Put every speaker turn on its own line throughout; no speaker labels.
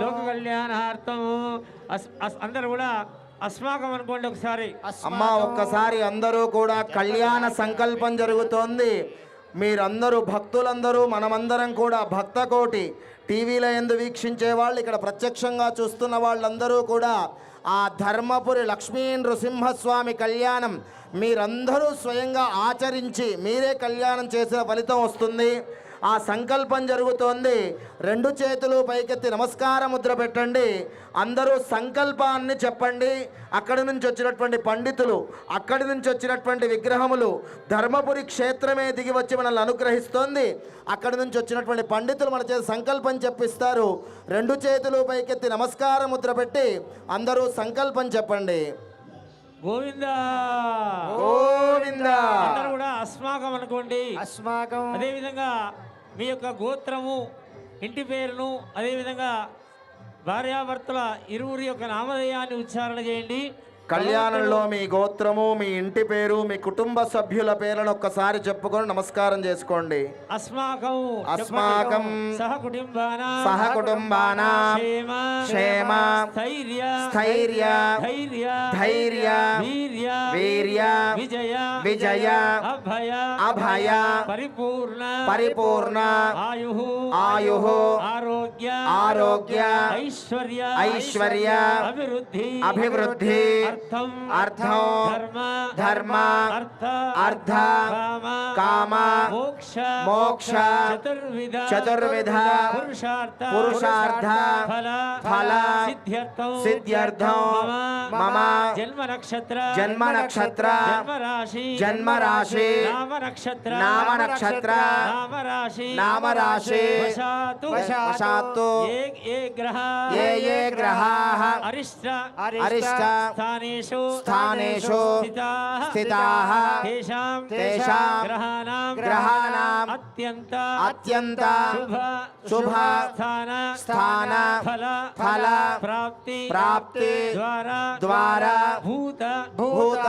లోక కళ్యాణార్థం అస్- అస్- అందరూ కూడా అస్మాకం అనుకోండి ఒకసారి.
అమ్మా ఒక్కసారి అందరూ కూడా కళ్యాణ సంకల్పం జరుగుతోంది. మీరందరూ భక్తులందరూ మనమందరం కూడా భక్త కోటి టీవీలో ఎందు వీక్షించే వాళ్ళు ఇక్కడ ప్రత్యక్షంగా చూస్తున్న వాళ్ళందరూ కూడా ఆ ధర్మపురి లక్ష్మీ నృసింహస్వామి కళ్యాణం మీరందరూ స్వయంగా ఆచరించి మీరే కళ్యాణం చేసిన ఫలితం వస్తుంది. ఆ సంకల్పం జరుగుతోంది. రెండు చేతులు పైకెత్తి నమస్కార ముద్ర పెట్టండి. అందరూ సంకల్పాన్ని చెప్పండి. అక్కడి నుంచి వచ్చినటువంటి పండితులు అక్కడి నుంచి వచ్చినటువంటి విగ్రహములు ధర్మపురి క్షేత్రమే దిగి వచ్చి మనల్ని అనుగ్రహిస్తోంది. అక్కడి నుంచి వచ్చినటువంటి పండితులు మన చేత సంకల్పం చెప్పిస్తారు. రెండు చేతులు పైకెత్తి నమస్కార ముద్ర పెట్టి అందరూ సంకల్పం చెప్పండి.
గోవిందా!
గోవిందా!
అందరూ కూడా అస్మాకం అనుకోండి.
అస్మాకం.
అదేవిధంగా మీ యొక్క గోత్రము ఇంటి పేరును అదేవిధంగా భార్యాభర్తల ఇరువురి యొక్క నామధేయాన్ని ఉచ్చారణ చేయండి.
కళ్యాణంలో మీ గోత్రము మీ ఇంటి పేరు మీ కుటుంబ సభ్యుల పేర్లను ఒక్కసారి చెప్పుకొని నమస్కారం చేసుకోండి.
అస్మాకం
అస్మాకం
సహ కుటుంబాన క్షేమ స్థైర్య
స్థైర్య
ధైర్య వీర్య విజయ
విజయ
అభయ
అభయ
పరిపూర్ణ
పరిపూర్ణ
ఆయు
ఆయు
ఆరోగ్య
ఆరోగ్య
ఐశ్వర్య
ఐశ్వర్య
అభివృద్ధి
అభివృద్ధి अर्थम
अर्थो
धर्म
धर्म
अर्थ
अर्थ
काम
मोक्ष
मोक्ष चतुर्विध
चतुर्विध पुरुषार्थ
पुरुषार्थ फल
फल सिद्ध्यर्थम
सिद्ध्यर्थम मम
जन्म नक्षत्र
जन्म नक्षत्र
जन्म राशि
जन्म राशि
नाम
नक्षत्र
नाम नक्षत्र नाम
राशि नाम राशि
एक
ग्रह
ये
ये
ग्रह
अरिष्ट
अरिष्ट
स्थाने
स्थानेषु
स्थिताः
तेषां
ग्रहाणाम्
अत्यन्त
अत्यन्त
शुभ
शुभ
स्थान
फल
प्राप्ति
प्राप्ति
द्वारा
द्वारा
भूत
भूत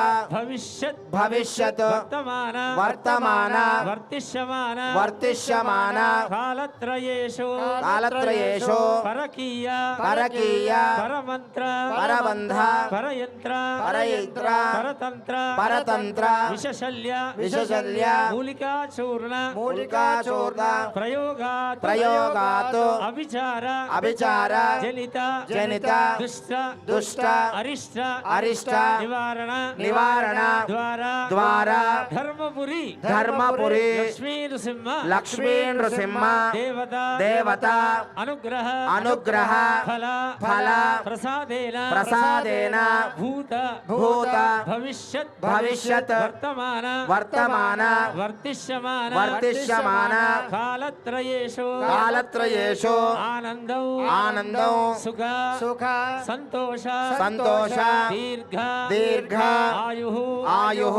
वर्तमान
वर्तमान
वर्तिष्यमान
वर्तिष्यमान
कालत्रयेषु
कालत्रयेषु
परकीय
परकीय
परमन्त्र
परबन्ध
परयन्त्र
పరబంధ
పరయంత్ర పరతంత్ర
పరతంత్ర
విషశల్య
విషశల్య
మూలికా చూర్ణ
మూలికాచూర్ణ
ప్రయోగాత్
ప్రయోగాత్
అభిచార
అభిచార
జనిత
జనిత
దుష్ట
దుష్ట
అరిష్ట
అరిష్ట
నివారణ
నివారణ
ద్వారా
ద్వారా
ధర్మపురి
ధర్మపురి
లక్ష్మీ నృసింహ
లక్ష్మీ నృసింహ
దేవత
దేవత
అనుగ్రహ
అనుగ్రహ
ఫల
ఫల
ప్రసాదేన
ప్రసాదేన
భూత
భూత
భవిష్యత్
భవిష్యత్
వర్తమాన
వర్తమాన
వర్తిష్యమాన
వర్తిష్యమాన
కాలత్రయేషు
కాలత్రయేషు
ఆనందం
ఆనందం
సుఖ
సుఖ
సంతోష
సంతోష
దీర్ఘ
దీర్ఘ
ఆయు
ఆయు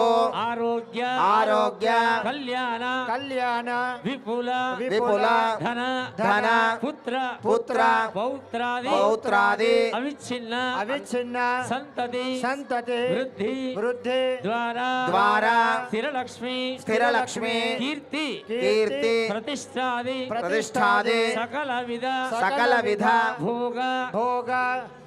ఆరోగ్య
ఆరోగ్య
కళ్యాణ
కళ్యాణ
విపుల
విపుల
ధన
ధన
పుత్ర
పుత్ర
పౌత్రాది
పౌత్రాది
అవిచ్ఛిన్న
అవిచ్ఛిన్న
సంతతి
संतति
संतति
वृद्धि
वृद्धि
द्वारा
द्वारा
स्थिर
लक्ष्मी
स्थिर
लक्ष्मी
कीर्ति
कीर्ति प्रतिष्ठादि
प्रतिष्ठादि सकल
विधा
सकल
विधा
भोग
भोग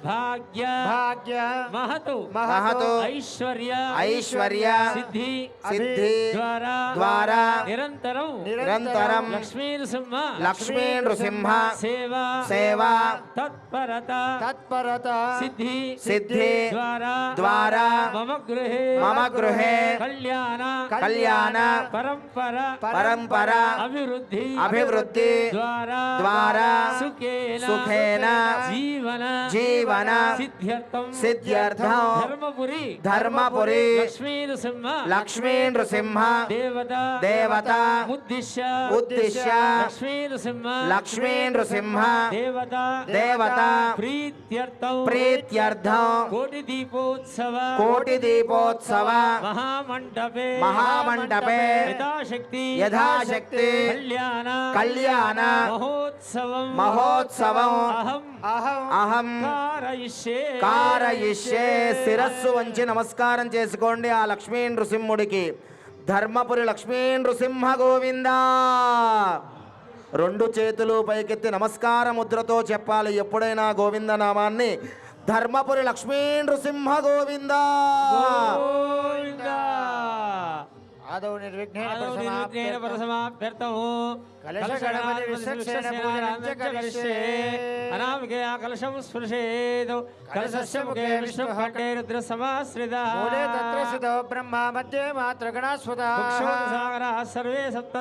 भाग्य
भाग्य
महतो
महतो
ऐश्वर्य
ऐश्वर्य
सिद्धि
सिद्धि
द्वारा
द्वारा निरंतरम
निरंतरम लक्ष्मी
नृसिंह
लक्ष्मी
नृसिंह
सेवा
सेवा
तत्परता
तत्परता
सिद्धि
सिद्धि द्वारा గృహే
మమ గృహే
కళ్యాణ
కళ్యాణ
పరంపర
పరంపర
అభివృద్ధి
అభివృద్ధి
ద్వారా
ద్వారా
సుఖేన
సుఖేన
జీవన
జీవన
సిద్ధ్యర్థం
సిద్ధ్యర్థం
ధర్మపురి
ధర్మపురి
లక్ష్మీ నృసింహ
లక్ష్మీ నృసింహ
దేవత
దేవత
ఉద్దిశ్య
ఉద్దిశ్య
లక్ష్మీ నృసింహ
లక్ష్మీ నృసింహ
దేవత
దేవత
ప్రీత్యర్థం
ప్రీత్యర్థం
కోటి దీపోత్సవ
కోటి దీపోత్సవ
మహామండపే
మహామండపే
యథాశక్తి
యథాశక్తి
కళ్యాణ
కళ్యాణ
మహోత్సవం
మహోత్సవం
అహం
అహం
అహం
అహం
కారయిష్యే
శిరస్సు వంచి నమస్కారం చేసుకోండి ఆ లక్ష్మీ నృసింహుడికి. ధర్మపురి లక్ష్మీ నృసింహ గోవింద. రెండు చేతులు పైకెత్తి నమస్కార ముద్రతో చెప్పాలి ఎప్పుడైనా గోవింద నామాన్ని. ధర్మపురి లక్ష్మీ నృసింహ గోవిందా.
పూజనం చ కరిష్యే.
అనామికయా కలశం స్పృశేదు కలశస్య ముఖే విష్ణు ఖండే రుద్ర సమాశ్రిత
బ్రహ్మ మధ్యే మాత్ర గణాస్వత
సాగరా సర్వే సప్త